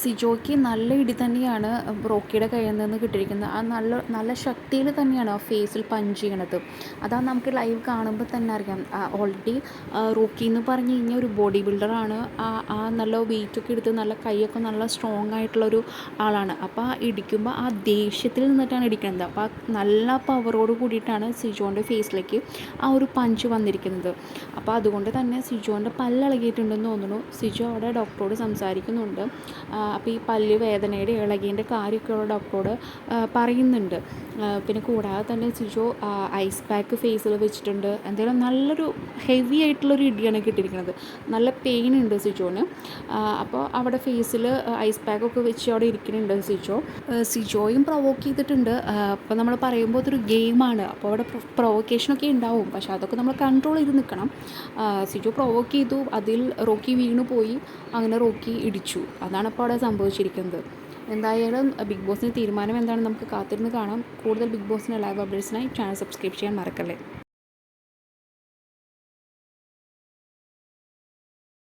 സിജോയ്ക്ക് നല്ല ഇടി തന്നെയാണ് റോക്കിയുടെ കയ്യിൽ നിന്ന് കിട്ടിയിരിക്കുന്നത്. ആ നല്ല നല്ല ശക്തിയിൽ തന്നെയാണ് ആ ഫേസിൽ പഞ്ച് ചെയ്യണത്. അതാ നമുക്ക് ലൈവ് കാണുമ്പോൾ തന്നെ അറിയാം. ഓൾറെഡി റോക്കി എന്ന് പറഞ്ഞു കഴിഞ്ഞാൽ ഒരു ബോഡി ബിൽഡറാണ് ആ ആ നല്ല വെയിറ്റൊക്കെ എടുത്ത് നല്ല കൈയൊക്കെ നല്ല സ്ട്രോങ് ആയിട്ടുള്ളൊരു ആളാണ്. അപ്പോൾ ആ ഇടിക്കുമ്പോൾ ആ ദേഷ്യത്തിൽ നിന്നിട്ടാണ് ഇടിക്കുന്നത്. അപ്പോൾ ആ നല്ല പവറോട് കൂടിയിട്ടാണ് സിജോന്റെ ഫേസിലേക്ക് ആ ഒരു പഞ്ച് വന്നിരിക്കുന്നത്. അപ്പോൾ അതുകൊണ്ട് തന്നെ സിജോന്റെ പല്ലിളകിയിട്ടുണ്ടെന്ന് തോന്നുന്നു. സിജോ അവിടെ ഡോക്ടറോട് സംസാരിക്കുന്നുണ്ട്. അപ്പോൾ ഈ പല്ല് വേദനയുടെ ഇളകിയതിന്റെ കാര്യമൊക്കെ ഉള്ള ഡോക്ടറോട് പറയുന്നുണ്ട് പിന്നെ കൂടാതെ തന്നെ സിജോ ഐസ് പാക്ക് ഫേസിൽ വെച്ചിട്ടുണ്ട്. എന്തായാലും നല്ലൊരു ഹെവി ആയിട്ടുള്ളൊരു ഇടിയാണ് കിട്ടിയിരിക്കുന്നത്. നല്ല പെയിൻ ഉണ്ട് സിജോന്. അപ്പോൾ അവിടെ ഫേസിൽ ഐസ് പാക്കൊക്കെ വെച്ച് അവിടെ ഇരിക്കുന്നുണ്ട് സിജോ. സിജോയും പ്രൊവോക്ക് ചെയ്തിട്ടുണ്ട്. അപ്പോൾ നമ്മൾ പറയുമ്പോൾ അതൊരു ഗെയിമാണ് അപ്പോൾ അവിടെ പ്രൊവോക്കേഷനൊക്കെ ഉണ്ടാവും. പക്ഷേ അതൊക്കെ നമ്മൾ കൺട്രോൾ ചെയ്ത് നിൽക്കണം സിജോ പ്രൊവോക്ക് ചെയ്തു. അതിൽ റോക്കി വീണു പോയി അങ്ങനെ റോക്കി ഇടിച്ചു. അതാണ് ഇപ്പോൾ അവിടെ സംഭവിച്ചിരിക്കുന്നത്. എന്തായാലും ബിഗ് ബോസിന്റെ തീരുമാനം എന്താണെന്ന് നമുക്ക് കാത്തിരുന്ന് കാണാം. കൂടുതൽ ബിഗ് ബോസിന്റെ ലൈവ് അപ്ഡേറ്റ്സിനായി ചാനൽ സബ്സ്ക്രൈബ് ചെയ്യാൻ മറക്കല്ലേ.